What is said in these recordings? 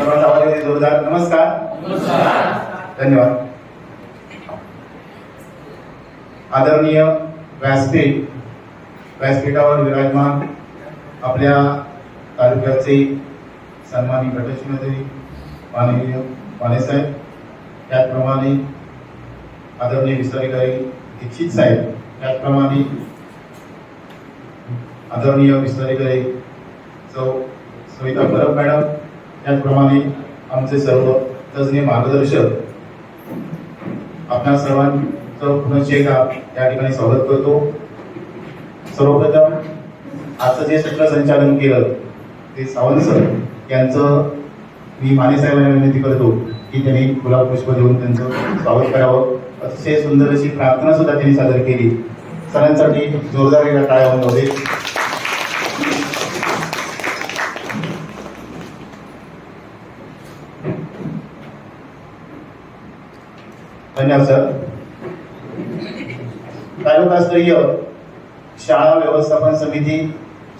सर्वांचा आवाज जोरदार. नमस्कार. धन्यवाद. आदरणीय व्यासपीठ व्यासपीठावर विराजमान आपल्या तालुक्याचे सन्मानी गटश्रीमती माननीय मानेसाहेब त्याचप्रमाणे आदरणीय विस्तारिकारी दीक्षित साहेब त्याचप्रमाणे आदरणीय विस्तारिकारी सौ सविता परब मॅडम त्याचप्रमाणे आमचे सर्व तज्ज्ञ मार्गदर्शक आपल्या सर्वांचं पुनश्च एकदा या ठिकाणी स्वागत करतो. सर्वप्रथम आजचं जे संचालन केलं ते सावंत सर यांचं मी माने साहेबांना विनंती करतो की त्यांनी गुलाब पुष्प देऊन त्यांचं स्वागत करावं. अतिशय सुंदर अशी प्रार्थना सुद्धा त्यांनी सादर केली. सरांसाठी जोरदार या टाळ्यामध्ये सर. तालुकास्तरीय शाळा व्यवस्थापन समिती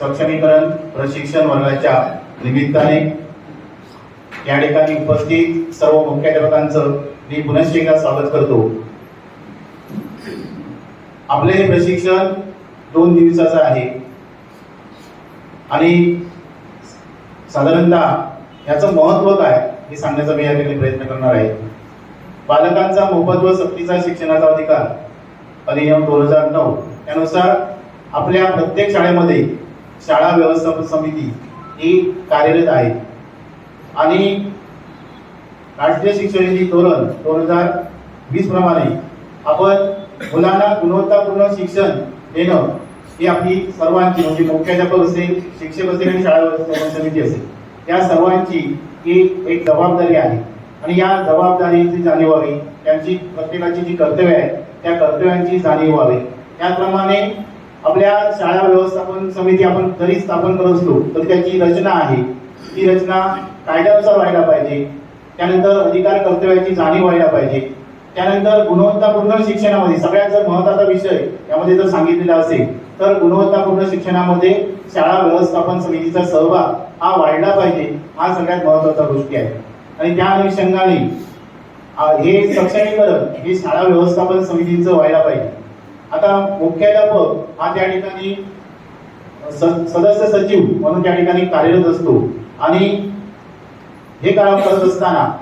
सक्षमीकरण प्रशिक्षण वर्गाच्या निमित्ताने या ठिकाणी उपस्थित सर्व मुख्याध्यापकांचं मी पुनश्च एकदा स्वागत करतो. आपले हे प्रशिक्षण दोन दिवसाचं आहे. आणि साधारणतः याचं महत्त्व काय हे सांगण्याचा मी या ठिकाणी प्रयत्न करणार आहे. बालकांचा मोफत व सक्तीचा शिक्षणाचा अधिकार अधिनियम दोन हजार नऊ त्यानुसार आपल्या प्रत्येक शाळेमध्ये शाळा व्यवस्थापन समिती ही कार्यरत आहे. आणि राष्ट्रीय शिक्षण नीती धोरण दोन हजार वीस प्रमाणे आपण मुलांना गुणवत्तापूर्ण शिक्षण देणं ही आपली सर्वांची म्हणजे मुख्याध्यापक असेल शिक्षक असेल आणि शाळा व्यवस्थापन समिती असेल या सर्वांची ही एक जबाबदारी आहे. आणि या जबाबदारीची जाणीव व्हावी त्यांची प्रत्येकाची जी कर्तव्य आहे त्या कर्तव्यांची जाणीव व्हावी त्याप्रमाणे आपल्या शाळा व्यवस्थापन समिती आपण जरी स्थापन करत असलो तर त्याची रचना आहे. ती रचना कायद्यानुसार व्हायला पाहिजे. त्यानंतर अधिकार कर्तव्याची जाणीव व्हायला पाहिजे. त्यानंतर गुणवत्तापूर्ण शिक्षणामध्ये सगळ्यात जर महत्त्वाचा विषय यामध्ये जर सांगितलेला असेल तर गुणवत्तापूर्ण शिक्षणामध्ये शाळा व्यवस्थापन समितीचा सहभाग हा वाढला पाहिजे. हा सगळ्यात महत्त्वाचा गोष्टी आहे आणि त्या अनुषंगाने हे सक्षमीकरण हे शाळा व्यवस्थापन समितीचं व्हायला पाहिजे. आता मुख्याध्यापक हा त्या ठिकाणी सदस्य सचिव म्हणून त्या ठिकाणी कार्यरत असतो. आणि हे काम करत असताना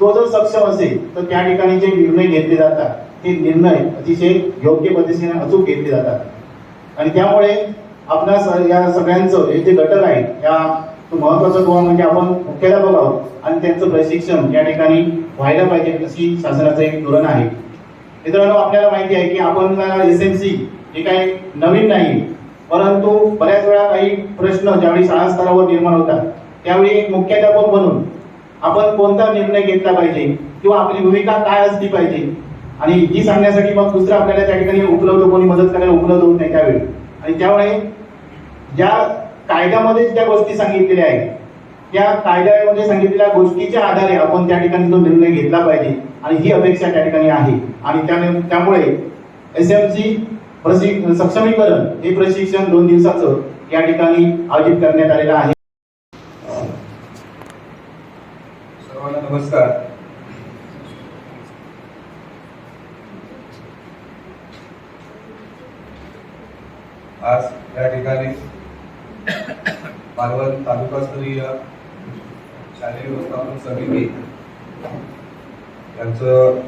तो जर सक्षम असेल तर त्या ठिकाणी जे निर्णय घेतले जातात ते निर्णय अतिशय योग्य पद्धतीने अचूक घेतले जातात. आणि त्यामुळे आपल्या स- या सगळ्यांचं हे जे घटक आहेत या तो महत्त्वाचा दुवा म्हणजे आपण मुख्याध्यापक आहोत आणि त्यांचं प्रशिक्षण या ठिकाणी व्हायला पाहिजे अशी शासनाचं एक धोरण आहे. मित्रांनो आपल्याला माहिती आहे की आपण एस एम सी हे काही नवीन नाही परंतु बऱ्याच वेळा काही प्रश्न ज्यावेळी शाळा स्तरावर निर्माण होतात त्यावेळी एक मुख्याध्यापक म्हणून आपण कोणता निर्णय घेतला पाहिजे किंवा आपली भूमिका काय असली पाहिजे? आणि ही सांगण्यासाठी मग दुसरं आपल्याला त्या ठिकाणी उपलब्ध कोणी मदत करायला उपलब्ध होत नाही त्यावेळी. आणि त्यामुळे ज्या कायद्यामध्ये त्या गोष्टी सांगितलेल्या आहेत. त्या कायद्यामध्ये सांगितलेल्या गोष्टीच्या आधारे आपण त्या ठिकाणी तो निर्णय घेतला पाहिजे आणि ही अपेक्षा त्या ठिकाणी आहे. आणि त्यामुळे एस एम सी सक्षमीकरण हे प्रशिक्षण दोन दिवसाचं या ठिकाणी आयोजित करण्यात आलेलं आहे. सर्वांना नमस्कार. आज या ठिकाणी मालवण तालुकास्तरीय शालेय व्यवस्थापन समिती यांचं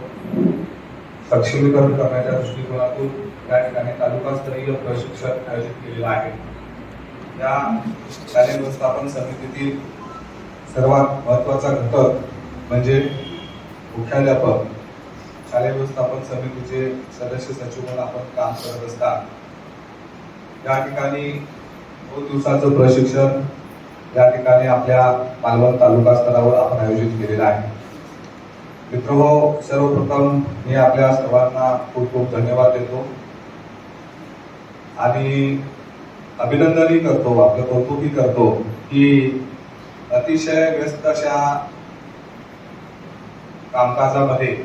सक्षमीकरण करण्याच्या दृष्टिकोनातून त्या ठिकाणी तालुकास्तरीय प्रशिक्षण आयोजित केलेलं आहे. या शालेय व्यवस्थापन समितीतील सर्वात महत्त्वाचा घटक म्हणजे मुख्याध्यापक. शालेय व्यवस्थापन समितीचे सदस्य सचिव म्हणून आपण काम करत असतात या ठिकाणी दोन दिवसाचं प्रशिक्षण या ठिकाणी आपल्या मालवण तालुका स्तरावर आपण आयोजित केलेलं आहे. मित्र हो, सर्वप्रथम मी आपल्या सर्वांना खूप खूप धन्यवाद देतो. आणि अभिनंदनही करतो आपलं कौतुकही करतो की अतिशय व्यस्त अशा कामकाजामध्ये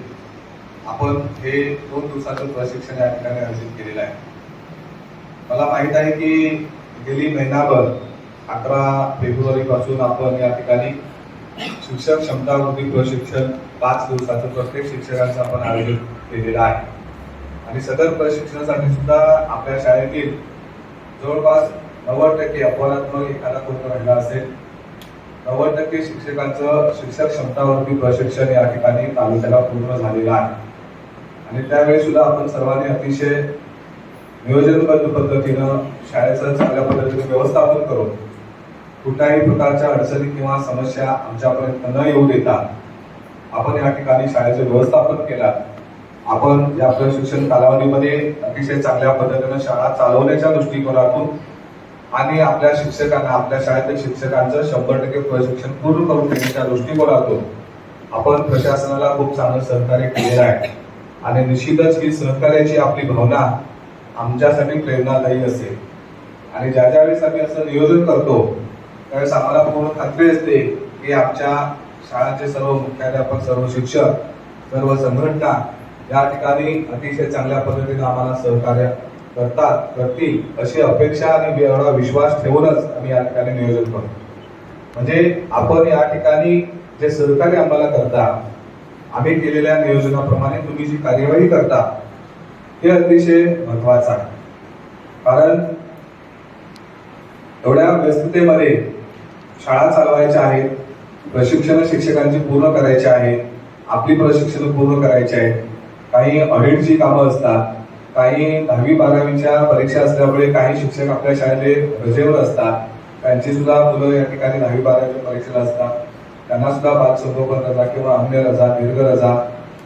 आपण हे दोन दिवसाचं प्रशिक्षण या ठिकाणी आयोजित केलेलं आहे. मला माहीत आहे की गेली महिनाभर अकरा फेब्रुवारी पासून आपण या ठिकाणी शिक्षक क्षमता वृद्धी प्रशिक्षण पाच दिवसाचं प्रत्येक शिक्षकांचं आपण आयोजन केलेलं आहे. आणि सदर प्रशिक्षणासाठी सुद्धा आपल्या शाळेतील जवळपास नव्वद टक्के अपवादात्मक एखादा कोण राहिला असेल नव्वद टक्के शिक्षकांचं शिक्षक क्षमतावरती प्रशिक्षण या ठिकाणी तालुक्याला पूर्ण झालेलं आहे. आणि त्यावेळी सुद्धा आपण सर्वांनी अतिशय नियोजनबद्ध पद्धतीनं शाळेचं चांगल्या पद्धतीने व्यवस्थापन करून कुठल्याही प्रकारच्या अडचणी किंवा समस्या आमच्यापर्यंत न येऊ देता आपण या ठिकाणी शाळेचं व्यवस्थापन केलं. आपण या प्रशिक्षण कालावधीमध्ये अतिशय चांगल्या पद्धतीनं शाळा चालवण्याच्या दृष्टिकोनातून आणि आपल्या शिक्षकांना आपल्या शाळेतील शिक्षकांचं शंभर टक्के प्रशिक्षण पूर्ण करून देण्याच्या दृष्टिकोनातून आपण प्रशासनाला खूप चांगलं सहकार्य केलेलं आहे. आणि निश्चितच ही सहकार्याची आपली भावना आमच्यासाठी प्रेरणादायी असेल. आणि ज्या ज्या वेळेस आम्ही असं नियोजन करतो त्यावेळेस आम्हाला पूर्ण खात्री असते की आमच्या शाळेचे सर्व मुख्याध्यापक सर्व शिक्षक सर्व संघटना या ठिकाणी अतिशय चांगल्या पद्धतीने आम्हाला सहकार्य करतात करतील अशी अपेक्षा आणि एवढा विश्वास ठेवूनच आम्ही या ठिकाणी नियोजन करतो. म्हणजे आपण या ठिकाणी जे सहकार्य आम्हाला करता आम्ही केलेल्या नियोजनाप्रमाणे तुम्ही जी कार्यवाही करता हे अतिशय महत्वाचं आहे. कारण एवढ्या व्यस्ततेमध्ये शाळा चालवायच्या आहेत प्रशिक्षण शिक्षकांची पूर्ण करायची आहेत आपली प्रशिक्षण पूर्ण करायची आहेत काही ऑडिटची कामं असतात काही दहावी बारावीच्या परीक्षा असल्यामुळे काही शिक्षक आपल्या शाळेत रजेवर असतात त्यांची सुद्धा मुलं या ठिकाणी दहावी बारावीच्या परीक्षेला असतात त्यांना सुद्धा बालसंगोपन रजा किंवा अन्य रजा दीर्घ रजा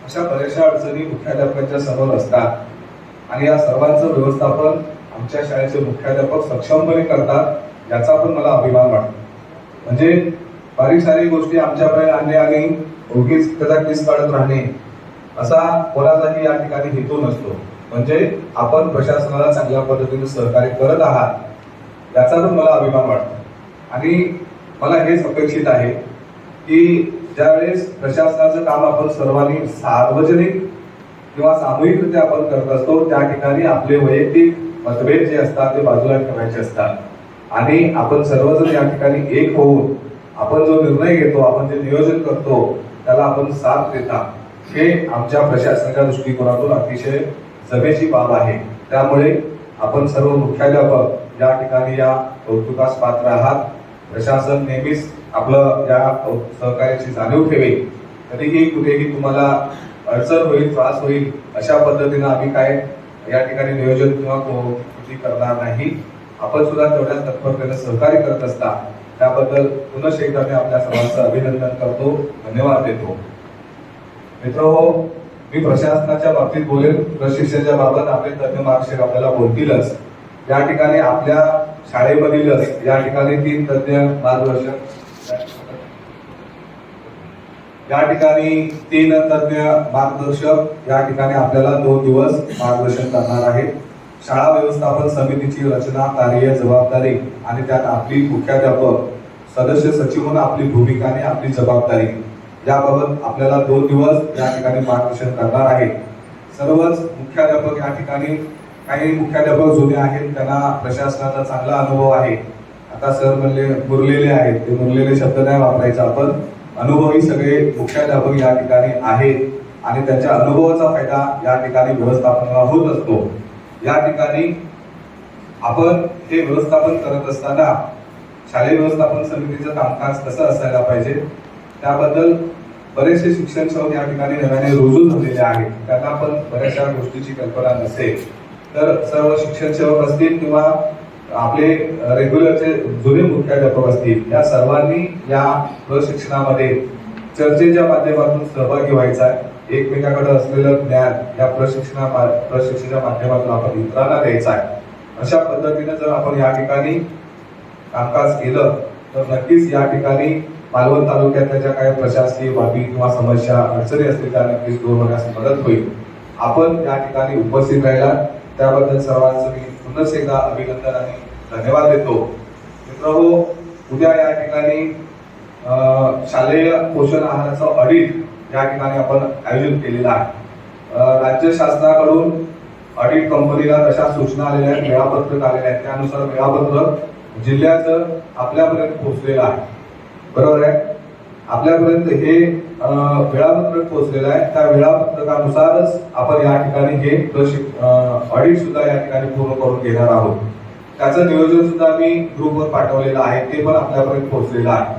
अशा बऱ्याचशा अडचणी मुख्याध्यापकांच्या समोर असतात. आणि या सर्वांचं व्यवस्थापन आमच्या शाळेचे मुख्याध्यापक सक्षमपणे करतात याचा पण मला अभिमान वाटतो. म्हणजे बारीक सारी गोष्टी आमच्याकडे आणणे आणि उगीच त्याचा किस काढत राहणे असा कोणाचाही या ठिकाणी हेतू नसतो. म्हणजे आपण प्रशासनाला चांगल्या पद्धतीने सहकार्य करत आहात याचा पण मला अभिमान वाटतो. आणि मला हेच अपेक्षित आहे की ज्यावेळेस प्रशासनाचं काम आपण सर्वांनी सार्वजनिक किंवा सामूहिकरित्या आपण करत असतो त्या ठिकाणी आपले वैयक्तिक मतभेद जे असतात ते बाजूला ठेवायचे असतात. आणि आपण सर्वजण या ठिकाणी एक होऊन आपण जो निर्णय घेतो आपण जे नियोजन करतो त्याला आपण साथ देता हे आमच्या प्रशासनाच्या दृष्टिकोनातून अतिशय जमेची बाब आहे. त्यामुळे आपण सर्व मुख्याध्यापक या ठिकाणी या कौतुकास पात्र आहात. प्रशासन नेहमीच आपलं या सहकार्याची जाणीव ठेवेल. तरीही कुठेही तुम्हाला अडचण होईल त्रास होईल अशा पद्धतीनं आम्ही काय या ठिकाणी नियोजन किंवा कृती करणार नाही. आपण सुद्धा तेवढ्या तत्परतेने सहकार्य करत असता त्याबद्दल पुनश्च एकदा मी आपल्या सर्वांचं अभिनंदन करतो धन्यवाद देतो. मित्र हो मी प्रशासनाच्या बाबतीत बोलेन प्रशिक्षणाच्या बाबत आपले तज्ञ मार्गदर्शक आपल्याला बोलतीलच. या ठिकाणी आपल्या शाळेमधीलच या ठिकाणी तीन तज्ञ मार्गदर्शक या ठिकाणी तीन तज्ञ मार्गदर्शक या ठिकाणी आपल्याला दोन दिवस मार्गदर्शन करणार आहेत. शाळा व्यवस्थापन समितीची रचना कार्य जबाबदारी आणि त्यात आपली मुख्याध्यापक सदस्य सचिव म्हणून आपली भूमिका आणि आपली जबाबदारी याबाबत आपल्याला दोन दिवस या ठिकाणी मार्गदर्शन करणार आहे सर्वच मुख्याध्यापक या ठिकाणी काही मुख्याध्यापक जुने आहेत त्यांना प्रशासनाचा चांगला अनुभव आहे. आता सर म्हणले मुरलेले आहेत. ते मुरलेले शब्द नाही वापरायचा आपण. अनुभवी सगळे मुख्याध्यापक या ठिकाणी आहेत आणि त्यांच्या अनुभवाचा फायदा या ठिकाणी व्यवस्थापनाला होत असतो. या ठिकाणी आपण हे व्यवस्थापन करत असताना शालेय व्यवस्थापन समितीचं कामकाज कसं असायला पाहिजे? त्याबद्दल बरेचसे शिक्षण सेवक या ठिकाणी नव्याने रुजू झालेले आहेत. त्यांना पण बऱ्याचशा गोष्टीची कल्पना नसेल. तर सर्व शिक्षण सेवक असतील किंवा आपले रेग्युलरचे जुने मुख्याध्यापक असतील या सर्वांनी या प्रशिक्षणामध्ये चर्चेच्या माध्यमातून सहभागी व्हायचा आहे. एकमेकाकडे असलेलं ज्ञान या प्रशिक्षणा प्रशिक्षणाच्या माध्यमातून आपण इतरांना द्यायचं आहे. अशा पद्धतीने जर आपण या ठिकाणी कामकाज केलं तर नक्कीच या ठिकाणी मालवण तालुक्यातल्या ज्या काही प्रशासकीय बाबी किंवा समस्या अडचणी असतील त्या नक्कीच दूर होण्यास मदत होईल. आपण या ठिकाणी उपस्थित राहिला त्याबद्दल सर्वांचं मी पुन्हा एकदा अभिनंदन आणि धन्यवाद देतो. मित्र हो उद्या या ठिकाणी शालेय पोषण आहाराचं ऑडिट या ठिकाणी आपण आयोजन केलेलं आहे. राज्य शासनाकडून ऑडिट कंपनीला तशा सूचना आलेल्या आहेत वेळापत्रक आलेल्या आहेत. त्यानुसार वेळापत्रक जिल्ह्याचं आपल्यापर्यंत पोहोचलेलं आहे. बरोबर आहे? आपल्यापर्यंत हे वेळापत्रक पोहोचलेलं आहे. त्या वेळापत्रकानुसारच आपण या ठिकाणी हे ऑडिट सुद्धा या ठिकाणी पूर्ण करून घेणार आहोत. त्याचं नियोजन सुद्धा मी ग्रुपवर पाठवलेलं आहे. ते पण आपल्यापर्यंत पोहोचलेलं आहे.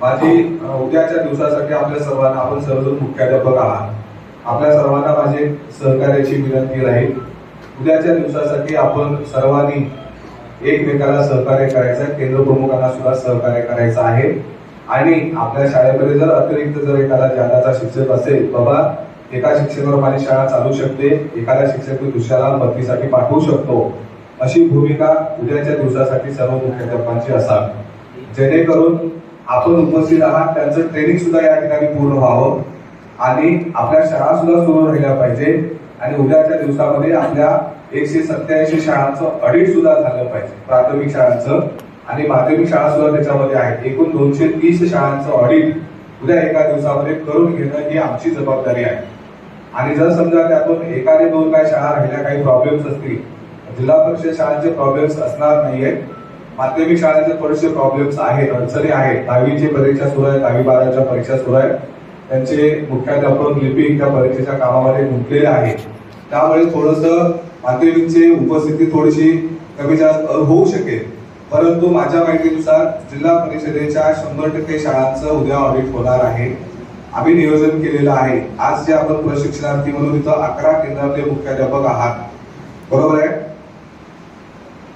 माझी उद्याच्या दिवसासाठी आपल्या सर्वांना आपण सर्वजण मुख्याध्यापक आहात. आपल्या सर्वांना माझे सहकार्याची विनंती राहील. उद्याच्या दिवसासाठी आपण सर्वांनी एकमेकाला सहकार्य करायचं आहे. केंद्र प्रमुखांना सुद्धा सहकार्य करायचं आहे. आणि आपल्या शाळेमध्ये जर अतिरिक्त जर एखादा जादाचा शिक्षक असेल बाबा एका शिक्षकाप्रमाणे शाळा चालू शकते एखाद्या शिक्षक दुसऱ्याला बदलीसाठी पाठवू शकतो अशी भूमिका उद्याच्या दिवसासाठी सर्व मुख्याध्यापकांची असावी. जेणेकरून आपण उपस्थित आहात त्यांचं ट्रेनिंग सुद्धा या ठिकाणी पूर्ण व्हावं आणि आपल्या शाळा सुद्धा सुरू राहिल्या पाहिजे आणि उद्याच्या दिवसामध्ये आपल्या एकशे सत्याऐंशी शाळांचं ऑडिट सुद्धा झालं पाहिजे. प्राथमिक शाळांचं आणि माध्यमिक शाळा सुद्धा त्याच्यामध्ये आहेत एकूण दोनशे तीस शाळांचं ऑडिट उद्या एका दिवसामध्ये करून घेणं ही आमची जबाबदारी आहे. आणि जर समजा त्यातून एखादे दोन काय शाळा राहिल्या काही प्रॉब्लेम्स असतील जिल्हा परिषद शाळांचे प्रॉब्लेम्स असणार नाहीये. माध्यमिक शाळांचे थोडेसे प्रॉब्लेम्स आहेत अडचणी आहेत. दहावीची परीक्षा सुरू आहे दहावी बाराच्या परीक्षा सुरू आहेत. त्यांचे मुख्याध्यापक लिपिक त्या परीक्षेच्या कामामध्ये गुंतलेले आहेत. त्यामुळे थोडस माध्यमिकची उपस्थिती थोडीशी कमी जास्त होऊ शकेल. परंतु माझ्या माहितीनुसार जिल्हा परिषदेच्या शंभर टक्के शाळांचं उद्या ऑडिट होणार आहे. आम्ही नियोजन केलेलं आहे. आज जे आपण प्रशिक्षणार्थी म्हणून इथं अकरा केंद्रातले मुख्याध्यापक आहात. बरोबर आहे?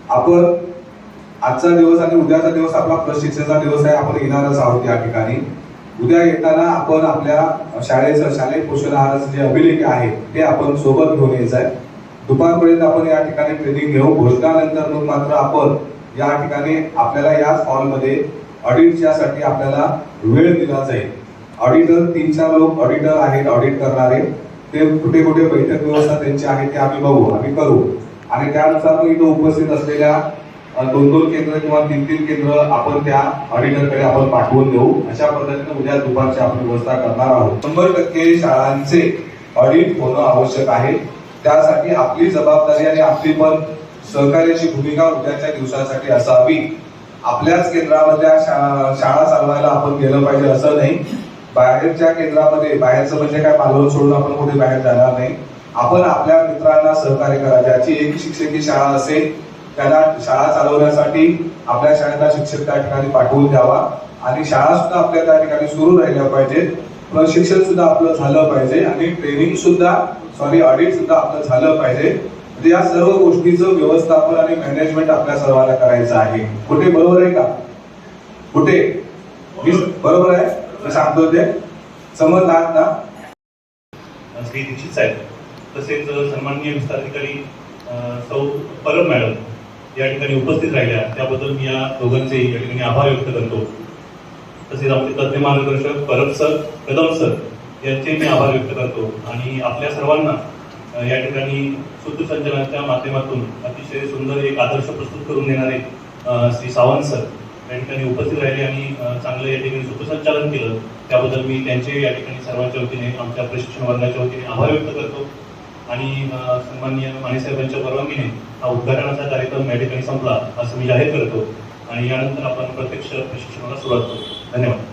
आपण आजचा दिवस आणि उद्याचा दिवस आपला प्रशिक्षणाचा दिवस आहे. आपण येणारच आहोत या ठिकाणी. उद्या येताना आपण आपल्या शाळेचं शालेय पोषण आहाराचं जे अभिलेख आहे ते आपण सोबत घेऊन यायचं आहे. दुपारपर्यंत आपण या ठिकाणी ट्रेनिंग घेऊ. भोजनानंतर मग मात्र आपण या ठिकाणी आपल्याला याच हॉलमध्ये ऑडिटच्यासाठी आपल्याला वेळ दिला जाईल. ऑडिटर तीन चार लोक ऑडिटर आहेत ऑडिट करणारे. ते कुठे कुठे बैठक व्यवस्था त्यांची आहे ते आम्ही बघू आम्ही करू. आणि त्यानुसार मग इथं उपस्थित असलेल्या दोन दोन केंद्र किंवा तीन तीन केंद्र आपण त्या ऑडिटरकडे आपण पाठवून देऊ. अशा पद्धतीने उद्या दुपारची आपण व्यवस्था करणार आहोत. शंभर टक्के शाळांचे ऑडिट होणं आवश्यक आहे. त्यासाठी आपली जबाबदारी आणि आपली पण सहकार्याची भूमिका उद्याच्या दिवसासाठी असावी. आपल्याच केंद्रामधल्या शाळा चालवायला आपण गेलं पाहिजे असं नाही. बाहेरच्या केंद्रामध्ये बाहेरचं म्हणजे काय पालवण सोडून आपण कुठे बाहेर जाणार नाही. आपण आपल्या मित्रांना सहकार्य करा. ज्याची एक शिक्षकी शाळा असेल त्याला शाळा चालवण्यासाठी आपल्या शाळेला शिक्षक त्या ठिकाणी पाठवून द्यावा. आणि शाळा सुद्धा आपल्या त्या ठिकाणी सुरू राहिल्या पाहिजेत. प्रशिक्षण सुद्धा आपलं झालं पाहिजे. आणि ट्रेनिंग सुद्धा सॉरी ऑडिट सुद्धा आपलं झालं पाहिजे. या सर्व गोष्टीचं व्यवस्थापन आणि मॅनेजमेंट आपल्या सर्वांना करायचं आहे. कुठे? बरोबर आहे का? कुठे? मी बरोबर आहे? मी सांगतो ते? समज आहात ना श्री दीक्षित साहेब तसेच सन्माननीय विस्तार अधिकारी सौ परम मॅडम या ठिकाणी उपस्थित राहिल्या. त्याबद्दल मी या दोघांचे या ठिकाणी आभार व्यक्त करतो. तसेच आपले तज्ज्ञ मार्गदर्शक परब सर कदम सर यांचे मी आभार व्यक्त करतो. आणि आपल्या सर्वांना या ठिकाणी सूत्रसंचलनाच्या माध्यमातून अतिशय सुंदर एक आदर्श प्रस्तुत करून देणारे श्री सावंत सर या ठिकाणी उपस्थित राहिले आणि चांगलं या ठिकाणी सूत्रसंचालन केलं. त्याबद्दल मी त्यांचे या ठिकाणी सर्वांच्या वतीने आमच्या प्रशिक्षण वर्गाच्या वतीने आभार व्यक्त करतो. आणि अ, सन्माननीय परवानगीने हा उद्घाटनाचा कार्यक्रम या ठिकाणी संपला असं मी जाहीर करतो. आणि यानंतर आपण प्रत्यक्ष प्रशिक्षणाला सुरुवात करू. धन्यवाद.